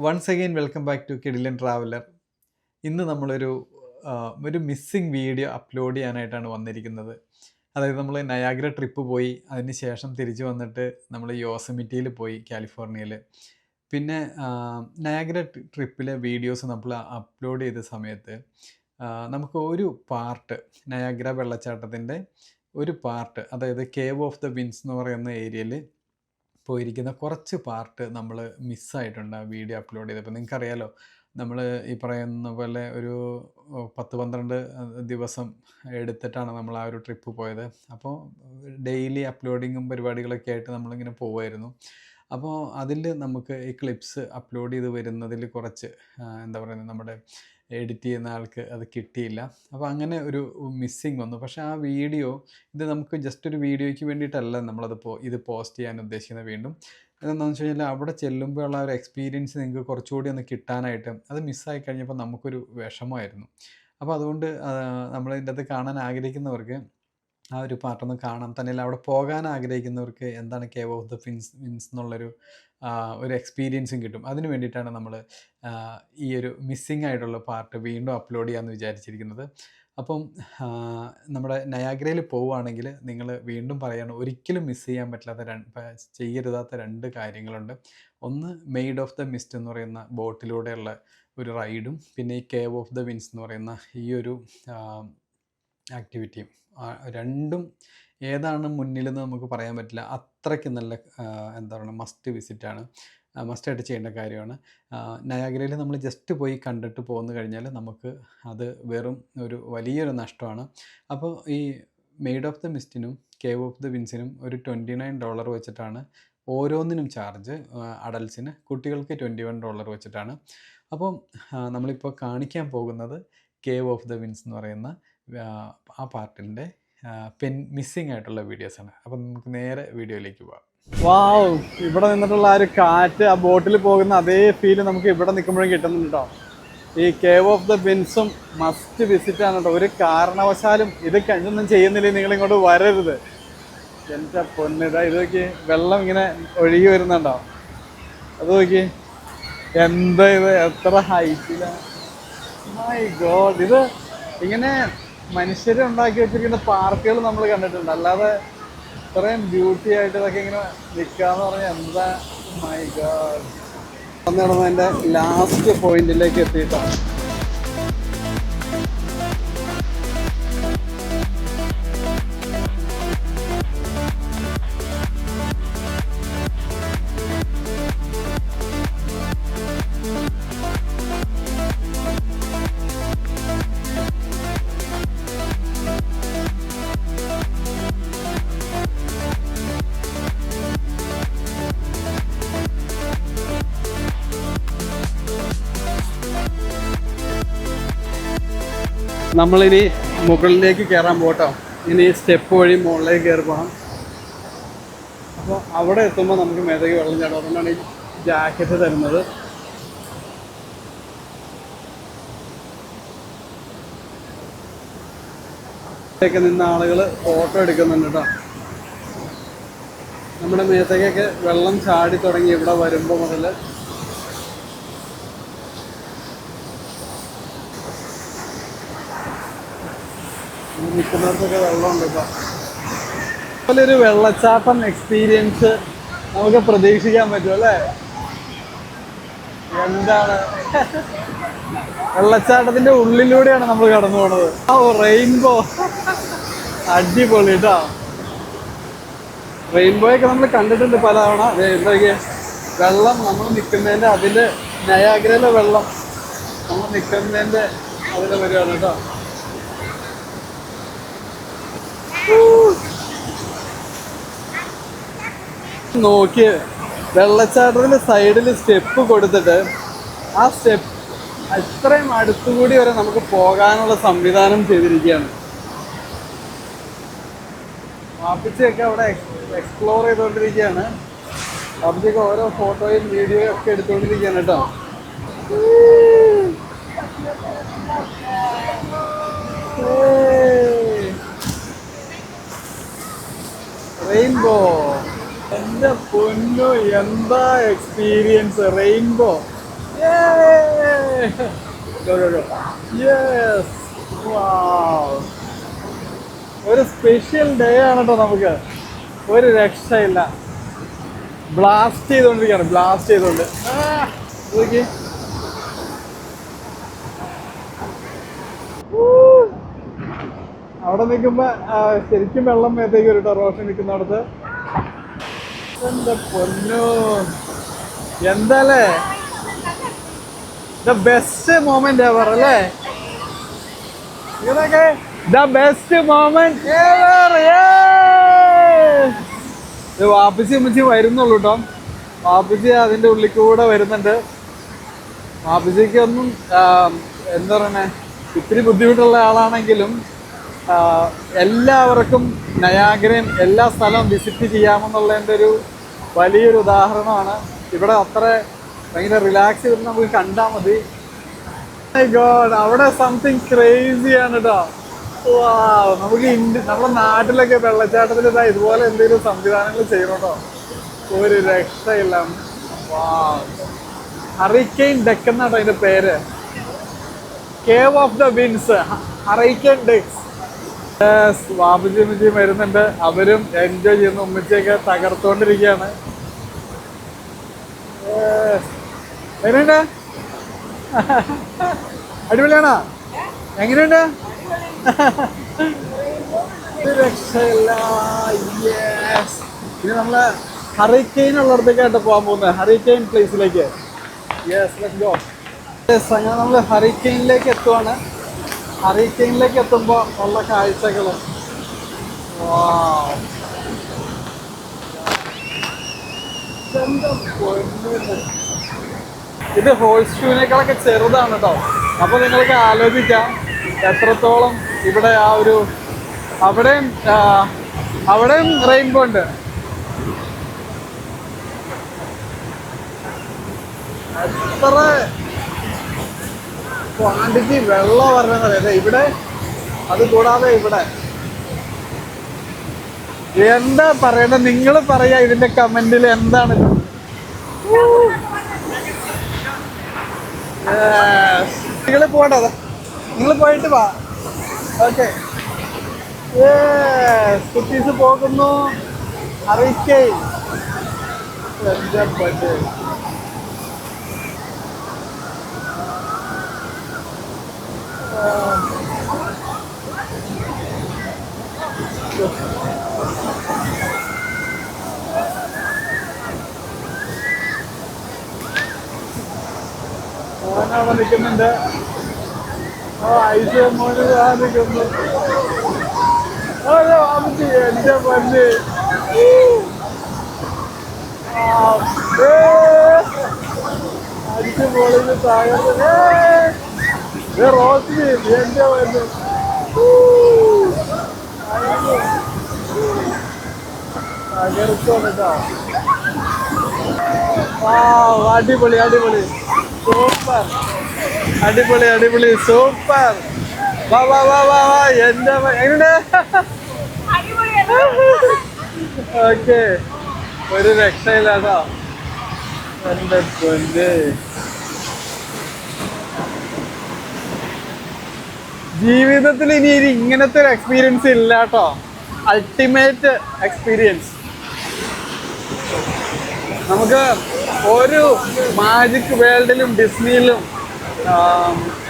Once again welcome back to Kidilan traveller ഇന്ന് നമ്മളൊരു ഒരു മിസ്സിങ് വീഡിയോ അപ്ലോഡ് ചെയ്യാനായിട്ടാണ് വന്നിരിക്കുന്നത്. അതായത് നമ്മൾ നയാഗ്ര ട്രിപ്പ് പോയി അതിന് ശേഷം തിരിച്ചു വന്നിട്ട് നമ്മൾ യോസമിറ്റിയിൽ പോയി കാലിഫോർണിയയിൽ പിന്നെ നയാഗ്ര ട്രിപ്പിലെ വീഡിയോസ് നമ്മൾ അപ്ലോഡ് ചെയ്ത സമയത്ത് നമുക്ക് ഒരു പാർട്ട് നയാഗ്ര വെള്ളച്ചാട്ടത്തിന്റെ ഒരു പാർട്ട് അതായത് കേവ് ഓഫ് ദ വിൻസ് എന്ന് പറയുന്ന ഏരിയയിൽ പോയിരിക്കുന്ന കുറച്ച് പാർട്ട് നമ്മൾ മിസ്സായിട്ടുണ്ട് ആ വീഡിയോ അപ്ലോഡ് ചെയ്തപ്പോൾ. നിങ്ങൾക്കറിയാലോ നമ്മൾ ഈ പറയുന്ന പോലെ ഒരു പത്ത് പന്ത്രണ്ട് ദിവസം എടുത്തിട്ടാണ് നമ്മൾ ആ ഒരു ട്രിപ്പ് പോയത്. അപ്പോൾ ഡെയിലി അപ്ലോഡിങ്ങും പരിപാടികളൊക്കെ ആയിട്ട് നമ്മളിങ്ങനെ പോവായിരുന്നു. അപ്പോൾ അതിൽ നമുക്ക് ഈ ക്ലിപ്സ് അപ്ലോഡ് ചെയ്ത് വരുന്നതിൽ കുറച്ച് എന്താ പറയുന്നത് നമ്മുടെ എഡിറ്റ് ചെയ്യുന്ന ആൾക്ക് അത് കിട്ടിയില്ല. അപ്പോൾ അങ്ങനെ ഒരു മിസ്സിങ് വന്നു. പക്ഷേ ആ വീഡിയോ ഇത് നമുക്ക് ജസ്റ്റ് ഒരു വീഡിയോയ്ക്ക് വേണ്ടിയിട്ടല്ല നമ്മളത് പോ ഇത് പോസ്റ്റ് ചെയ്യാൻ ഉദ്ദേശിക്കുന്നത് വീണ്ടും. എന്താണെന്ന് വെച്ച് കഴിഞ്ഞാൽ അവിടെ ചെല്ലുമ്പോൾ ഉള്ള ഒരു എക്സ്പീരിയൻസ് നിങ്ങൾക്ക് കുറച്ചുകൂടി ഒന്ന് കിട്ടാനായിട്ട് അത് മിസ്സായി കഴിഞ്ഞപ്പോൾ നമുക്കൊരു വിഷമമായിരുന്നു. അപ്പോൾ അതുകൊണ്ട് നമ്മൾ ഇതിന്റെ അത് കാണാൻ ആഗ്രഹിക്കുന്നവർക്ക് ആ ഒരു പാട്ടൊന്ന് കാണാം. തന്നെയല്ല അവിടെ പോകാൻ ആഗ്രഹിക്കുന്നവർക്ക് എന്താണ് കേവ് ഓഫ് ദ ഫിൻസ് മിൻസ് എന്നുള്ളൊരു ഒരു എക്സ്പീരിയൻസും കിട്ടും. അതിന് വേണ്ടിയിട്ടാണ് നമ്മൾ ഈ ഒരു മിസ്സിങ് ആയിട്ടുള്ള പാർട്ട് വീണ്ടും അപ്ലോഡ് ചെയ്യാമെന്ന് വിചാരിച്ചിരിക്കുന്നത്. അപ്പം നമ്മുടെ നയാഗ്രയിൽ പോവുകയാണെങ്കിൽ നിങ്ങൾ വീണ്ടും പറയാണ് ഒരിക്കലും മിസ് ചെയ്യാൻ പറ്റാത്ത രണ്ട് ചെയ്യരുതാത്ത രണ്ട് കാര്യങ്ങളുണ്ട്. ഒന്ന് മെയ്ഡ് ഓഫ് ദ മിസ്റ്റ് എന്ന് പറയുന്ന ബോട്ടിലൂടെയുള്ള ഒരു റൈഡും പിന്നെ ഈ കേവ് ഓഫ് ദ വിൻസ് എന്ന് പറയുന്ന ഈ ഒരു ആക്ടിവിറ്റിയും. രണ്ടും ഏതാണ് മുന്നിലെന്ന് നമുക്ക് പറയാൻ പറ്റില്ല. അത്രയ്ക്ക് നല്ല എന്താ പറയുക മസ്റ്റ് വിസിറ്റാണ് മസ്റ്റായിട്ട് ചെയ്യേണ്ട കാര്യമാണ്. നയാഗ്രയിൽ നമ്മൾ ജസ്റ്റ് പോയി കണ്ടിട്ട് പോന്നു കഴിഞ്ഞാൽ നമുക്ക് അത് വെറും ഒരു വലിയൊരു നഷ്ടമാണ്. അപ്പോൾ ഈ മെയ്ഡ് ഓഫ് ദ മിസ്റ്റിനും കേവ് ഓഫ് ദ വിൻസിനും ഒരു ട്വന്റി നയൻ ഡോളർ വെച്ചിട്ടാണ് ഓരോന്നിനും ചാർജ് അഡൽസിന് കുട്ടികൾക്ക് ട്വന്റി വൺ ഡോളർ വെച്ചിട്ടാണ്. അപ്പം നമ്മളിപ്പോൾ കാണിക്കാൻ പോകുന്നത് കേവ് ഓഫ് ദ വിൻസ് എന്ന് പറയുന്ന ആ, പാർട്ടിന്റെ പെൻ മിസ്സിങ് ആയിട്ടുള്ള വീഡിയോസാണ്. അപ്പം നമുക്ക് നേരെ വീഡിയോയിലേക്ക് പോവാം വാവ് ഇവിടെ നിന്നിട്ടുള്ള ആ ഒരു കാറ്റ് ആ ബോട്ടിൽ പോകുന്ന അതേ ഫീൽ നമുക്ക് ഇവിടെ നിൽക്കുമ്പോഴും കിട്ടുന്നുണ്ട് കേട്ടോ ഈ കേവ് ഓഫ് ദ ബിൻസും മസ്റ്റ് വിസിറ്റ് ആണ് കേട്ടോ ഒരു കാരണവശാലും ഇത് കഴിഞ്ഞൊന്നും ചെയ്യുന്നില്ല നിങ്ങൾ ഇങ്ങോട്ട് വരരുത്. എന്റെ പൊന്നിതാ ഇത് നോക്കി വെള്ളം ഇങ്ങനെ ഒഴുകി വരുന്നുണ്ടോ അത് നോക്കി എന്താ ഇത്? എത്ര ഹൈറ്റിലാണ് മൈ ഗോഡ് ഇത് ഇങ്ങനെ മനുഷ്യർ ഉണ്ടാക്കി വെച്ചിരിക്കുന്ന പാർക്കുകൾ നമ്മൾ കണ്ടിട്ടുണ്ട്. അല്ലാതെ ഇത്രയും ബ്യൂട്ടി ആയിട്ട് ഇതൊക്കെ ഇങ്ങനെ നിൽക്കാന്ന് പറഞ്ഞാൽ എന്താ? മൈ ഗാഡ് വന്ന് നടന്ന് എന്റെ ലാസ്റ്റ് പോയിന്റിലേക്ക് എത്തിയിട്ടാണ്. നമ്മളിനി മുകളിലേക്ക് കയറാൻ പോട്ടോ ഇനി സ്റ്റെപ്പ് വഴി മുകളിലേക്ക് കയറി പോകണം അപ്പോൾ അവിടെ എത്തുമ്പോൾ നമുക്ക് മേതയ്ക്ക് വെള്ളം ചാടും. അതുകൊണ്ടാണ് ഈ ജാക്കറ്റ് തരുന്നത്. ഒക്കെ നിന്ന ആളുകൾ ഫോട്ടോ എടുക്കുന്നുണ്ട് കേട്ടോ. നമ്മുടെ മേത്തേക്കൊക്കെ വെള്ളം ചാടി തുടങ്ങി ഇവിടെ വരുമ്പോൾ മുതൽ നിൽക്കുന്നവർക്കൊക്കെ വെള്ളമുണ്ട് ഇപ്പം. ഒരു വെള്ളച്ചാട്ടം എക്സ്പീരിയൻസ് നമുക്ക് പ്രതീക്ഷിക്കാൻ പറ്റും അല്ലേ? എന്താണ്? വെള്ളച്ചാട്ടത്തിന്റെ ഉള്ളിലൂടെയാണ് നമ്മൾ കടന്നു പോണത്. ആ റെയിൻബോ അടിപൊളി കേട്ടോ റെയിൻബോ ഒക്കെ നമ്മൾ കണ്ടിട്ടുണ്ട് പല തവണ എന്തൊക്കെ വെള്ളം നമ്മൾ നിൽക്കുന്നതിന്റെ അതിൽ നയാഗ്രയിലെ വെള്ളം നമ്മൾ നിൽക്കുന്നതിന്റെ അതിൽ വരുവാണ് കേട്ടോ നോക്കി വെള്ളച്ചാട്ടത്തിന്റെ സൈഡിൽ സ്റ്റെപ്പ് കൊടുത്തിട്ട് ആ സ്റ്റെപ്പ് അത്രയും അടുത്തുകൂടി വരെ നമുക്ക് പോകാനുള്ള സംവിധാനം ചെയ്തിരിക്കുകയാണ്. വാപ്പിച്ചൊക്കെ അവിടെ എക്സ്പ്ലോർ ചെയ്തുകൊണ്ടിരിക്കുകയാണ്. വാപ്പിച്ചൊക്കെ ഓരോ ഫോട്ടോയും വീഡിയോയും ഒക്കെ എടുത്തുകൊണ്ടിരിക്കുകയാണ് കേട്ടോ. റെയിൻബോ എന്റെ പൊന്നു എന്താ എക്സ്പീരിയൻസ് റെയിൻബോ! Wow! ഒരു സ്പെഷ്യൽ ഡേ ആണ് കേട്ടോ നമുക്ക്. ഒരു രക്ഷയില്ല. ബ്ലാസ്റ്റ് ചെയ്തുകൊണ്ടിരിക്കുകയാണ് ബ്ലാസ്റ്റ് ചെയ്തുകൊണ്ട് നോക്കി. അവിടെ നിൽക്കുമ്പോ ശരിക്കും വെള്ളം മേത്തേക്ക് ഒരു റോഷൻ നിൽക്കുന്നിടത്ത്. എന്റെ പൊന്നു. എന്താല്ലേ ദ ബെസ്റ്റ് മോമെന്റ് എവർ അല്ലേ? ഇതൊക്കെ ദ ബെസ്റ്റ് മോമെന്റ് എവർ വാപ്പിച്ചി അമ്മച്ചി വരുന്നുള്ളൂ കേട്ടോ വാപ്പിച്ചി അതിന്റെ ഉള്ളിൽ കൂടെ വരുന്നുണ്ട്. വാപ്പിച്ചിക്ക് ഒന്നും ആ, എന്താ പറയണേ? ഇത്തിരി ബുദ്ധിമുട്ടുള്ള ആളാണെങ്കിലും എല്ലാവർക്കും നയാഗ്രയും എല്ലാ സ്ഥലവും വിസിറ്റ് ചെയ്യാമെന്നുള്ളതിന്റെ ഒരു വലിയൊരു ഉദാഹരണമാണ്. ഇവിടെ അത്ര ഭയങ്കര റിലാക്സ് ചെയ്തിട്ട് നമുക്ക് കണ്ടാൽ മതി. ഗോഡ് God, അവിടെ സംതിങ് ക്രേസി ആണ് കേട്ടോ വാ നമുക്ക് ഇന്ത്യ നമ്മുടെ നാട്ടിലൊക്കെ വെള്ളച്ചാട്ടത്തിൽ ഇതാ ഇതുപോലെ എന്തെങ്കിലും സംവിധാനങ്ങൾ ചെയ്യണോട്ടോ? ഒരു രക്ഷയില്ല. ഹറിക്കെയിൻ ഡെക്ക് അതിന്റെ പേര്. Cave of the winds hurricane decks Babuji ഉമ്മച്ചിയും വരുന്നുണ്ട്. അവരും എൻജോയ് ചെയ്യുന്നു. ഉമ്മച്ചിയൊക്കെ തകർത്തോണ്ടിരിക്കുകയാണ്. എങ്ങനെയുണ്ട്? അടിപൊളിയാണോ? എങ്ങനെയുണ്ട്? ഇനി നമ്മൾ ഹറിക്കെയിൻ ഉള്ളിടത്തേക്കായിട്ട് പോകാൻ പോകുന്നത് ഹറിക്കെയിൻ പ്ലേസിലേക്ക് യെസ് അങ്ങനെ നമ്മൾ ഹറിക്കെയിനിലേക്ക് എത്തുവാണ്. ഹറിക്കെയിനിലേക്ക് എത്തുമ്പോൾ ഉള്ള കാഴ്ചകൾ ഇത് ഹോഴ്സ് ഷൂവിനേക്കാളൊക്കെ ചെറുതാണ് കേട്ടോ അപ്പൊ നിങ്ങൾക്ക് ആലോചിക്കാം എത്രത്തോളം ഇവിടെ ആ ഒരു അവിടെയും അവിടെയും റെയിൻബോ ഉണ്ട്. എത്ര ക്വാണ്ടിറ്റി വെള്ളം പറഞ്ഞത് ഇവിടെ അത് കൂടാതെ ഇവിടെ. എന്താ പറയണ്ടത് നിങ്ങൾ പറയാ ഇതിന്റെ കമന്റിൽ എന്താണ്? നിങ്ങൾ പോട്ടെ നിങ്ങൾ പോയിട്ട് വാ. ഓക്കെ കുട്ടീസ് പോകുന്നു. അറിയിക്കേ. എന്താ പൊന്നേ. നിൽക്കുന്നുണ്ട് ഓ ഐസ് മോന് ആ നിൽക്കുന്നു പൊന്ന്. ആ, ഏ, അടിച്ച് പൊളിഞ്ഞ് തകർന്ന് അടിപൊളി അടിപൊളി. സൂപ്പർ. അടിപൊളി അടിപൊളി സൂപ്പർ. വാ വാ വാ വാ എന്റെ എങ്ങനെ ഓക്കെ. ഒരു രക്ഷയില്ല കേട്ടോ എന്റെ പൊന്ന്. ജീവിതത്തിൽ ഇനി ഇനി ഇങ്ങനത്തെ ഒരു എക്സ്പീരിയൻസ് ഇല്ല കേട്ടോ അൾട്ടിമേറ്റ് എക്സ്പീരിയൻസ് നമുക്ക് ഒരു മാജിക് വേൾഡിലും ഡിസ്നിയിലും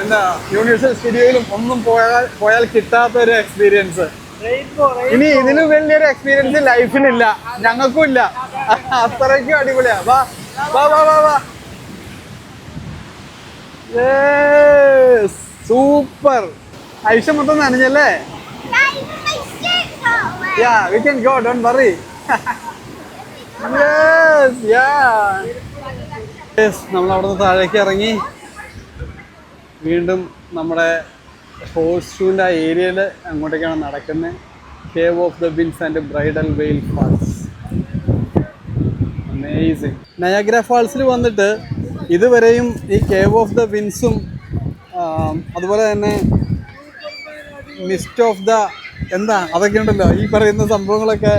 എന്താ യൂണിവേഴ്സൽ സ്റ്റുഡിയോയിലും ഒന്നും പോയാൽ പോയാൽ കിട്ടാത്ത ഒരു എക്സ്പീരിയൻസ് ഇനി ഇതിലും വലിയൊരു എക്സ്പീരിയൻസ് ലൈഫിനില്ല ഞങ്ങൾക്കും ഇല്ല. അത്രയ്ക്കും അടിപൊളിയാ. വാ വാ വാ വാ വാ. സൂപ്പർ ഐഷ മൊത്തം നനഞ്ഞല്ലേ? Go don't worry yes yeah yes നമ്മൾ അവിടുന്ന് താഴേക്ക് ഇറങ്ങി. വീണ്ടും നമ്മുടെ സ്പോർട്സ് ഷൂവിന്റെ ആ ഏരിയയിൽ അങ്ങോട്ടേക്കാണ് നടക്കുന്നത് cave of the Bins and bridal veil falls amazing Niagara ഫാൾസിൽ വന്നിട്ട് ഇതുവരെയും ഈ കേവ് ഓഫ് ദ വിൻസും അതുപോലെ തന്നെ മിസ്റ്റ് ഓഫ് ദ എന്താ? അതൊക്കെ ഉണ്ടല്ലോ. ഈ പറയുന്ന സംഭവങ്ങളൊക്കെ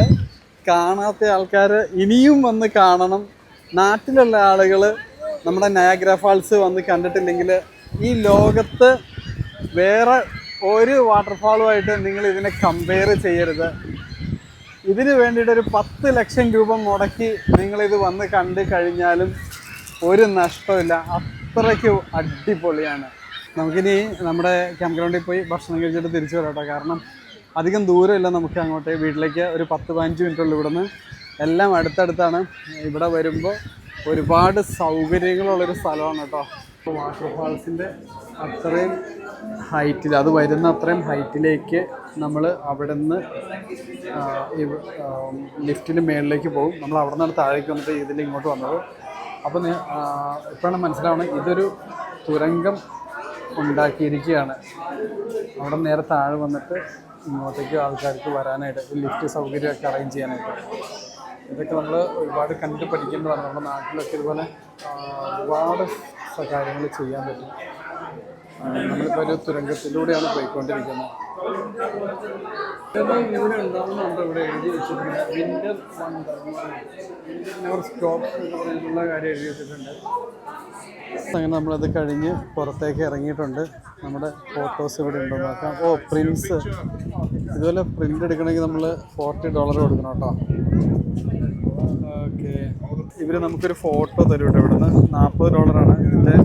കാണാത്ത ആൾക്കാർ ഇനിയും വന്ന് കാണണം. നാട്ടിലുള്ള ആളുകൾ നമ്മുടെ നയാഗ്ര ഫാൾസ് വന്ന് കണ്ടിട്ടില്ലെങ്കിൽ ഈ ലോകത്ത് വേറെ ഒരു വാട്ടർഫാളുമായിട്ട് നിങ്ങൾ ഇതിനെ കമ്പയർ ചെയ്യരുത്. ഇതിന് വേണ്ടിയിട്ട് ഒരു പത്ത് ലക്ഷം രൂപ മുടക്കി നിങ്ങളിത് വന്ന് കണ്ടു കഴിഞ്ഞാലും ഒരു നഷ്ടമില്ല അത്രയ്ക്ക് അടിപൊളിയാണ്. നമുക്കിനി നമ്മുടെ ക്യാമ്പ് ഗ്രൗണ്ടിൽ പോയി ഭക്ഷണം കഴിച്ചിട്ട് തിരിച്ചു വരാം കാരണം അധികം ദൂരമില്ല നമുക്ക് അങ്ങോട്ടേ. വീട്ടിലേക്ക് ഒരു പത്ത് പതിനഞ്ച് മിനിറ്റുള്ളൂ ഇവിടുന്ന്. എല്ലാം അടുത്തടുത്താണ്. ഇവിടെ വരുമ്പോൾ ഒരുപാട് സൗകര്യങ്ങളുള്ളൊരു സ്ഥലമാണ് കേട്ടോ. വാട്ടർഫാൾസിന്റെ അത്രയും ഹൈറ്റിൽ അത് വരുന്ന അത്രയും ഹൈറ്റിലേക്ക് നമ്മൾ അവിടെ നിന്ന് ലിഫ്റ്റിന് മേളിലേക്ക് പോകും. നമ്മൾ അവിടെ നിന്നാണ് താഴേക്ക് വന്നിട്ട് ഇതിൽ ഇങ്ങോട്ട് വന്നത് അപ്പോൾ ഇപ്പോഴാണ് മനസ്സിലാവുന്നത് ഇതൊരു തുരങ്കം ഉണ്ടാക്കിയിരിക്കുകയാണ്. അവിടെ നേരെ താഴെ വന്നിട്ട് ഇങ്ങോട്ടേക്ക് ആൾക്കാർക്ക് വരാനായിട്ട് ലിഫ്റ്റ് സൗകര്യമൊക്കെ അറേഞ്ച് ചെയ്യാനായിട്ട്. ഇതൊക്കെ നമ്മൾ ഒരുപാട് കണ്ട് പഠിക്കേണ്ടതാണ്. നമ്മുടെ നാട്ടിലൊക്കെ ഇതുപോലെ ഒരുപാട് കാര്യങ്ങൾ ചെയ്യാൻ പറ്റും. നമ്മളിപ്പോൾ ഒരു തുരങ്കത്തിലൂടെയാണ് പോയിക്കൊണ്ടിരിക്കുന്നത്. അങ്ങനെ നമ്മളത് കഴിഞ്ഞ് പുറത്തേക്ക് ഇറങ്ങിയിട്ടുണ്ട്. നമ്മുടെ ഫോട്ടോസ് ഇവിടെ ഉണ്ടോ. നോക്കാം. ഓ പ്രിൻസ് ഇതുപോലെ പ്രിന്റ് എടുക്കണമെങ്കിൽ നമ്മൾ ഫോർട്ടി ഡോളർ കൊടുക്കണം കേട്ടോ. ഓക്കെ ഇവർ നമുക്കൊരു ഫോട്ടോ തരും കേട്ടോ ഇവിടുന്ന്. നാൽപ്പത് ഡോളറാണ് ഇതിന്റെ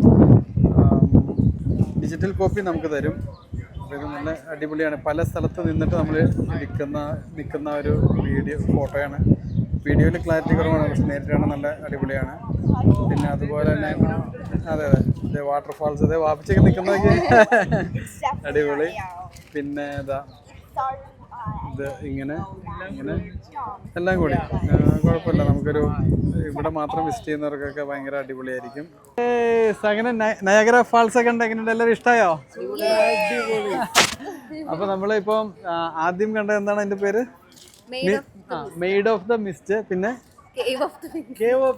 ഡിജിറ്റൽ കോപ്പി നമുക്ക് തരും. അപ്പോൾ ഇത് നല്ല അടിപൊളിയാണ്. പല സ്ഥലത്ത് നിന്നിട്ട് നമ്മൾ നിൽക്കുന്ന നിൽക്കുന്ന ഒരു വീഡിയോ ഫോട്ടോയാണ്. വീഡിയോയിൽ ക്ലാരിറ്റി കുറവാണ് പക്ഷെ നേരിട്ടാണ് നല്ല അടിപൊളിയാണ്. പിന്നെ അതുപോലെ തന്നെ അതെ അതെ ഇതേ വാട്ടർഫാൾസ് ഇതേ വാപ്പിച്ചൊക്കെ നിൽക്കുന്നതൊക്കെ അടിപൊളി. പിന്നെ ഇതാ ഇത് ഇങ്ങനെ ഇങ്ങനെ എല്ലാം കൂടി. കുഴപ്പമില്ല. നമുക്കൊരു ഇവിടെ മാത്രം വിസിറ്റ് ചെയ്യുന്നവർക്കൊക്കെ ഭയങ്കര അടിപൊളിയായിരിക്കും. അങ്ങനെ നയഗ്ര ഫാൾസ് ഒക്കെ ഉണ്ട്. എങ്ങനെയുണ്ട്? എല്ലാവരും ഇഷ്ടമായോ അപ്പൊ നമ്മളിപ്പം ആദ്യം കണ്ട എന്താണ് അതിന്റെ പേര്? മെയ്ഡ് ഓഫ് ദ മിസ്റ്റ് പിന്നെ?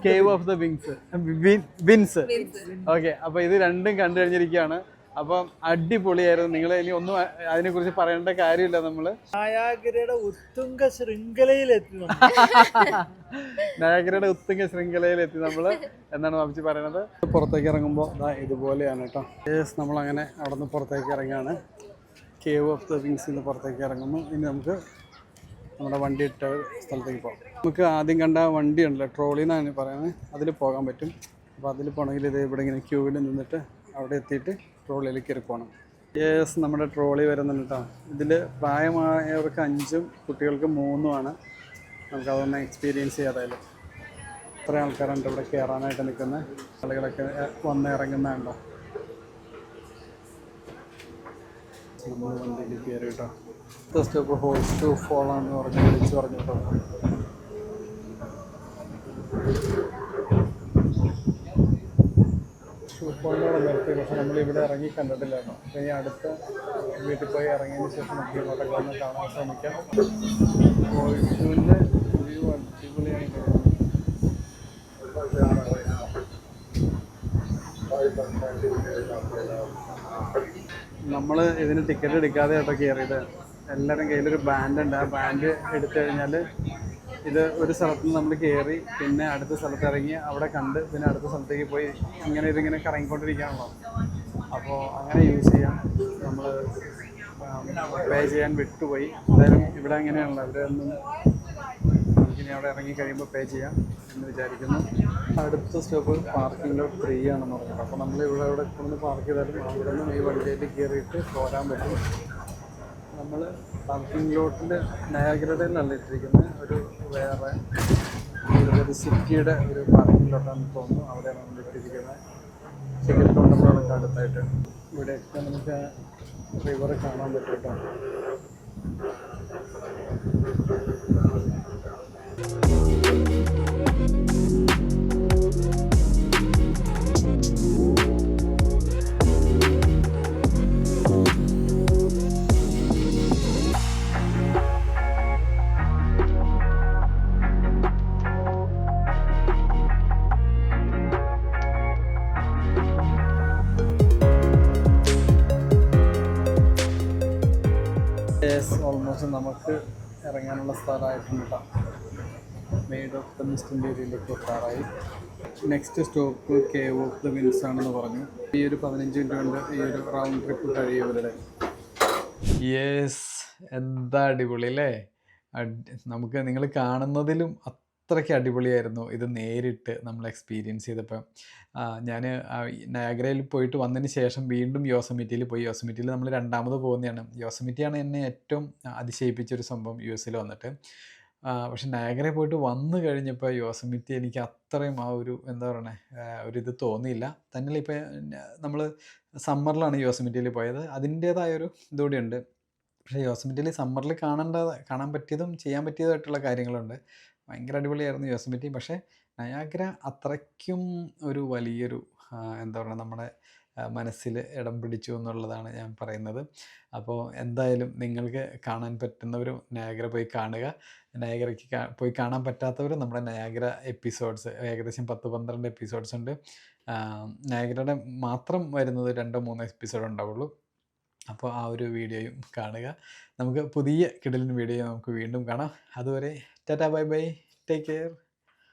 Cave of the wings winds okay അപ്പൊ ഇത് രണ്ടും കണ്ടു കഴിഞ്ഞിരിക്കുകയാണ്. അപ്പം അടിപൊളിയായിരുന്നു. നിങ്ങൾ ഇനി ഒന്നും അതിനെ കുറിച്ച് പറയേണ്ട കാര്യമില്ല നമ്മൾ. നായാഗ്രയുടെ ഉത്തുംഗ ശൃംഖലയിലെത്തി നമ്മൾ. നയഗ്രയുടെ ഉത്തുംഗ ശൃംഖലയിൽ എത്തി നമ്മൾ എന്നാണ് വാപ്പിച്ച് പറയണത്. പുറത്തേക്ക് ഇറങ്ങുമ്പോൾ ഇതുപോലെയാണ് കേട്ടോ നമ്മൾ അങ്ങനെ അവിടെ നിന്ന് പുറത്തേക്ക് ഇറങ്ങുകയാണ് കേവ് ഓഫ് ദ വിങ്സിൽ നിന്ന് പുറത്തേക്ക് ഇറങ്ങുന്നു. ഇനി നമുക്ക് നമ്മുടെ വണ്ടി ഇട്ട സ്ഥലത്തേക്ക് പോകാം. നമുക്ക് ആദ്യം കണ്ട വണ്ടി ഉണ്ടല്ലോ ട്രോളി എന്നാണ് പറയുന്നത്. അതിൽ പോകാൻ പറ്റും. അപ്പോൾ അതിൽ പോകണമെങ്കിൽ ഇത് ഇവിടെ ഇങ്ങനെ ക്യൂവിൽ നിന്നിട്ട് അവിടെ എത്തിയിട്ട് ട്രോളിയിൽ എടുക്കണം യേസ് നമ്മുടെ ട്രോളി വരുന്നുണ്ട് കേട്ടോ ഇതിൽ പ്രായമായവർക്ക് അഞ്ചും കുട്ടികൾക്ക് മൂന്നുമാണ് നമുക്ക് അതൊന്ന് എക്സ്പീരിയൻസ് ചെയ്യാതായാലും എത്ര ആൾക്കാരുണ്ട് ഇവിടെ കയറാനായിട്ട് നിൽക്കുന്ന. ആളുകളൊക്കെ വന്ന് ഇറങ്ങുന്നുണ്ടോ നമ്മൾ വണ്ടിയിൽ കയറി കേട്ടോ first stop holes to follow എന്ന് പറഞ്ഞ് വിളിച്ച് പറഞ്ഞു കേട്ടോ പക്ഷെ നമ്മൾ ഇവിടെ ഇറങ്ങി കണ്ടിട്ടില്ലായിരുന്നു അപ്പോൾ ഇനി അടുത്ത വീട്ടിൽ പോയി ഇറങ്ങിയതിന് ശേഷം നമുക്ക് ഇങ്ങോട്ടൊക്കെ വന്ന് കാണാൻ ശ്രമിക്കാം. കേട്ടോ. നമ്മൾ ഇതിന് ടിക്കറ്റ് എടുക്കാതെ കേട്ടോ കയറിയത് എല്ലാവരും കയ്യിലൊരു ബാൻഡ് ഉണ്ട്. ആ ബാൻഡ് എടുത്തു കഴിഞ്ഞാൽ ഇത് ഒരു സ്ഥലത്ത് നിന്ന് നമ്മൾ കയറി പിന്നെ അടുത്ത സ്ഥലത്ത് ഇറങ്ങി അവിടെ കണ്ട് പിന്നെ അടുത്ത സ്ഥലത്തേക്ക് പോയി ഇങ്ങനെ ഇതിങ്ങനെ കറങ്ങിക്കൊണ്ടിരിക്കുകയാണല്ലോ. അപ്പോൾ അങ്ങനെ യൂസ് ചെയ്യാം. നമ്മൾ പേ ചെയ്യാൻ വിട്ടുപോയി. എന്തായാലും ഇവിടെ അങ്ങനെയാണല്ലോ. അവരൊന്നും നമുക്കിനി അവിടെ ഇറങ്ങി കഴിയുമ്പോൾ പേ ചെയ്യാം എന്ന് വിചാരിക്കുന്നു. അടുത്ത സ്റ്റോപ്പ് പാർക്കിംഗ് ലോട്ട് ഫ്രീ ആണെന്ന് പറഞ്ഞത് അപ്പോൾ നമ്മൾ ഇവിടെ ഇവിടെ കൊണ്ടുവന്ന് പാർക്ക് ചെയ്താലും അവിടെ നിന്നും ഈ വണ്ടിയിലേക്ക് കയറിയിട്ട് പോരാൻ പറ്റും. നമ്മൾ പാർക്കിംഗ് ലോട്ടിൽ നയാഗ്രതയിലല്ല ഇട്ടിരിക്കുന്നത് ഒരു വേറെ ഒരു സിറ്റിയുടെ ഒരു പാർക്കിംഗ് ലോട്ടാണെന്ന് തോന്നുന്നു. അവിടെയാണ് നമ്മൾ ഇട്ടിരിക്കുന്നത് ടിക്കറ്റ് കൗണ്ടറിനോടൊക്കെ അടുത്തായിട്ട് ഇവിടെയൊക്കെ നമുക്ക് റിവർ കാണാൻ പറ്റും നമുക്ക് ഇറങ്ങാനുള്ള സ്ഥലമായിട്ടുണ്ട് മെയ്ഡ് ഓഫ് ദ മിസ്റ്റിന്റെ ഏരിയയിലേക്ക് എത്താറായി next stop cave of the winds ആണെന്ന് പറഞ്ഞു. ഈ ഒരു പതിനഞ്ച് മിനിറ്റ് കൊണ്ട് ഈ ഒരു റൗണ്ട് ട്രിപ്പ് കഴിയും യെസ് എന്താ അടിപൊളി അല്ലേ നമുക്ക് നിങ്ങൾ കാണുന്നതിലും അത്രയ്ക്ക് അടിപൊളിയായിരുന്നു ഇത് നേരിട്ട് നമ്മൾ എക്സ്പീരിയൻസ് ചെയ്തപ്പോൾ ഞാൻ നയാഗ്രയിൽ പോയിട്ട് വന്നതിന് ശേഷം വീണ്ടും യോസമിറ്റിയിൽ പോയി. യോസമിറ്റിയിൽ നമ്മൾ രണ്ടാമത് പോകുന്നതാണ്. യോസമിറ്റിയാണ് എന്നെ ഏറ്റവും അതിശയിപ്പിച്ച ഒരു സംഭവം യു എസിൽ വന്നിട്ട് പക്ഷേ നയാഗ്രയിൽ പോയിട്ട് വന്നു കഴിഞ്ഞപ്പോൾ യോസമിറ്റി എനിക്ക് അത്രയും ആ ഒരു എന്താ പറയണേ ഒരു ഇത് തോന്നിയില്ല. തന്നെ ഇപ്പോൾ നമ്മൾ സമ്മറിലാണ് യോസമിറ്റിയിൽ പോയത്. അതിന്റേതായൊരു ഇതുകൂടിയുണ്ട് പക്ഷേ യോസമിറ്റിയിൽ സമ്മറിൽ കാണേണ്ട കാണാൻ പറ്റിയതും ചെയ്യാൻ പറ്റിയതായിട്ടുള്ള കാര്യങ്ങളുണ്ട്. ഭയങ്കര അടിപൊളിയായിരുന്നു യോസമിറ്റി പക്ഷേ നയാഗ്ര അത്രയ്ക്കും ഒരു വലിയൊരു എന്താ പറയുക നമ്മുടെ മനസ്സിൽ ഇടം പിടിച്ചു എന്നുള്ളതാണ് ഞാൻ പറയുന്നത്. അപ്പോൾ എന്തായാലും നിങ്ങൾക്ക് കാണാൻ പറ്റുന്നവരും നയാഗ്ര പോയി കാണുക. നയാഗ്രയ്ക്ക് പോയി കാണാൻ പറ്റാത്തവർ നമ്മുടെ നയാഗ്ര എപ്പിസോഡ്സ് ഏകദേശം പത്ത് പന്ത്രണ്ട് എപ്പിസോഡ്സ് ഉണ്ട്. നയാഗ്രയുടെ മാത്രം വരുന്നത് രണ്ടോ മൂന്നോ എപ്പിസോഡ് ഉണ്ടാവുള്ളൂ അപ്പോൾ ആ ഒരു വീഡിയോയും കാണുക. നമുക്ക് പുതിയ കിടലിൻ വീഡിയോ നമുക്ക് വീണ്ടും കാണാം. അതുവരെ tata bye bye. Take care.